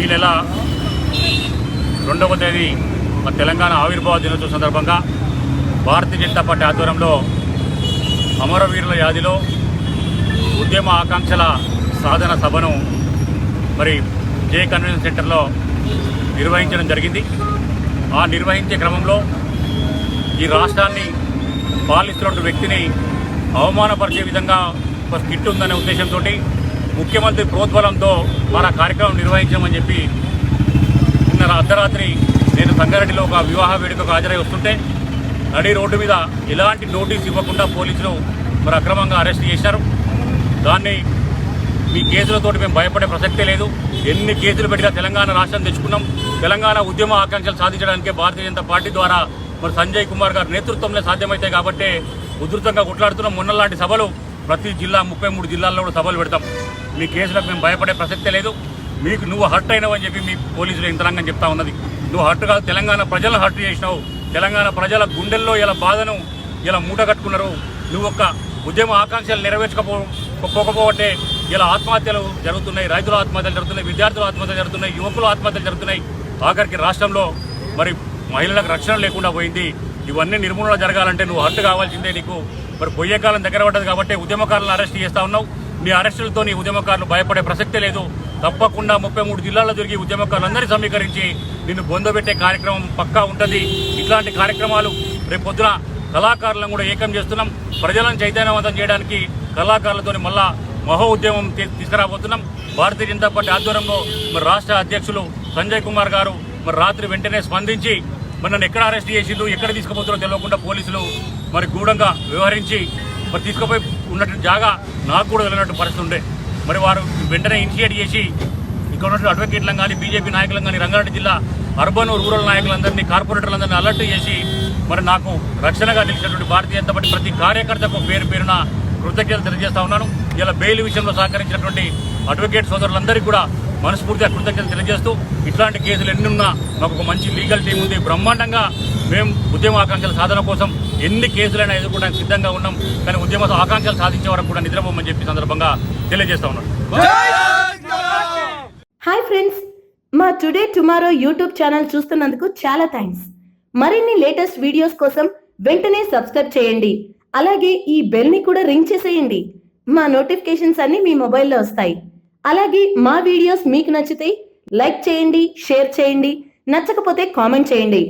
ఈ నెల రెండవ తేదీ మన తెలంగాణ ఆవిర్భావ దినోత్సవం సందర్భంగా భారతీయ జనతా పార్టీ ఆధ్వర్యంలో అమరవీరుల యాదిలో ఉద్యమ ఆకాంక్షల సాధన సభను మరి జే కన్వెన్షన్ సెంటర్లో నిర్వహించడం జరిగింది. ఆ నిర్వహించే క్రమంలో ఈ రాష్ట్రాన్ని పాలిస్తున్న వ్యక్తిని అవమానపరిచే విధంగా ఒక స్కిట్ ఉందనే ఉద్దేశంతో ముఖ్యమంత్రి ప్రోద్బలంతో మన కార్యక్రమం నిర్వహించామని చెప్పి నిన్న అర్ధరాత్రి నేను సంగారెడ్డిలో ఒక వివాహ వేడుకకు హాజరై వస్తుంటే నడి రోడ్డు మీద ఎలాంటి నోటీస్ ఇవ్వకుండా పోలీసులు మరి అక్రమంగా అరెస్ట్ చేశారు. దాన్ని మీ కేసులతోటి మేము భయపడే ప్రసక్తే లేదు. ఎన్ని కేసులు పెట్టినా తెలంగాణ రాష్ట్రం తెచ్చుకున్నాం. తెలంగాణ ఉద్యమ ఆకాంక్షలు సాధించడానికే భారతీయ జనతా పార్టీ ద్వారా మరి సంజయ్ కుమార్ గారి నేతృత్వంలో సాధ్యమవుతాయి కాబట్టి ఉధృతంగా కొట్లాడుతున్నాం. మొన్నలాంటి సభలు ప్రతి జిల్లా ముప్పై మూడు జిల్లాల్లో కూడా సభలు పెడతాం. మీ కేసులకు మేము భయపడే ప్రసక్తే లేదు. మీకు నువ్వు హర్ట్ అయినావని చెప్పి మీ పోలీసులు యంత్రాంగం చెప్తా ఉన్నది. నువ్వు హర్ట్ కాదు తెలంగాణ ప్రజలను హర్ట్ చేసినావు. తెలంగాణ ప్రజల గుండెల్లో ఇలా బాధను ఇలా మూట కట్టుకున్నారు. నువ్వు ఒక్క ఉద్యమ ఆకాంక్షలు నెరవేర్చకపోకపోతే ఇలా ఆత్మహత్యలు జరుగుతున్నాయి. రైతుల ఆత్మహత్యలు జరుగుతున్నాయి. విద్యార్థుల ఆత్మహత్యలు జరుగుతున్నాయి. యువకుల ఆత్మహత్యలు జరుగుతున్నాయి. ఆఖరికి రాష్ట్రంలో మరి మహిళలకు రక్షణ లేకుండా పోయింది. ఇవన్నీ నిర్మూలన జరగాలంటే నువ్వు హర్ట్ కావాల్సిందే నీకు. మరి పొయ్యే కాలం దగ్గర పడ్డది కాబట్టి ఉద్యమకారులను అరెస్ట్ చేస్తా ఉన్నావు. మీ అరెస్టులతో ఉద్యమకారులు భయపడే ప్రసక్తే లేదు. తప్పకుండా ముప్పై మూడు జిల్లాల్లో జరిగి ఉద్యమకారులందరినీ సమీకరించి నిన్ను బొందబెట్టే కార్యక్రమం పక్కా ఉంటుంది. ఇట్లాంటి కార్యక్రమాలు రేపు పొద్దున కళాకారులను కూడా ఏకం చేస్తున్నాం. ప్రజలను చైతన్యవంతం చేయడానికి కళాకారులతో మళ్ళా మహో ఉద్యమం తీ- తీసుకురాబోతున్నాం. భారతీయ జనతా పార్టీ ఆధ్వర్యంలో మరి రాష్ట్ర అధ్యక్షులు సంజయ్ కుమార్ గారు మరి రాత్రి వెంటనే స్పందించి మరి నన్ను ఎక్కడ అరెస్ట్ చేసిండ్రు ఎక్కడ తీసుకుపోతారో తెలియకుండా పోలీసులు మరి గూఢంగా వ్యవహరించి మరి తీసుకుపోయి ఉన్నటువంటి జాగా నాకు కూడా వెళ్ళినట్టు పరిస్థితి ఉండే. మరి వారు వెంటనే ఇనిషియేట్ చేసి ఇక్కడ ఉన్నటువంటి అడ్వకేట్లను కానీ బీజేపీ నాయకులను కానీ రంగారెడ్డి జిల్లా అర్బన్ రూరల్ నాయకులందరినీ కార్పొరేటర్లందరినీ అలర్ట్ చేసి మరి నాకు రక్షణగా నిలిచినటువంటి భారతీయ జనతా పార్టీ ప్రతి కార్యకర్తకు పేరు పేరున కృతజ్ఞతలు తెలియజేస్తా ఉన్నాను. ఇలా బెయిల్ విషయంలో సహకరించినటువంటి అడ్వకేట్ సోదరులందరికీ కూడా మనస్ఫూర్తిగా కృతజ్ఞతలు తెలియజేస్తూ ఇట్లాంటి కేసులు ఎన్ని ఉన్నా మాకు ఒక మంచి లీగల్ టీం ఉంది. బ్రహ్మాండంగా మేము ఉద్యమ ఆకాంక్షల సాధన కోసం ఎన్ని కేసులైనా ఎదుర్కోవడానికి సిద్ధంగా ఉన్నాం. కానీ ఉద్యమ ఆకాంక్షలు సాధించే వరకు కూడా నిద్రపోమని చెప్పి సందర్భంగా తెలియజేస్తా ఉన్నాను హాయ్ ఫ్రెండ్స్. మా టుడే టుమారో యూట్యూబ్ ఛానల్ చూస్తున్నందుకు చాలా థ్యాంక్స్. మరిన్ని లేటెస్ట్ వీడియోస్ కోసం వెంటనే సబ్స్క్రైబ్ చేయండి. అలాగే ఈ బెల్ని కూడా రింగ్ చేసేయండి. మా నోటిఫికేషన్స్ అన్ని మీ మొబైల్లో వస్తాయి. అలాగే మా వీడియోస్ మీకు నచ్చితే లైక్ చేయండి షేర్ చేయండి. నచ్చకపోతే కామెంట్ చేయండి.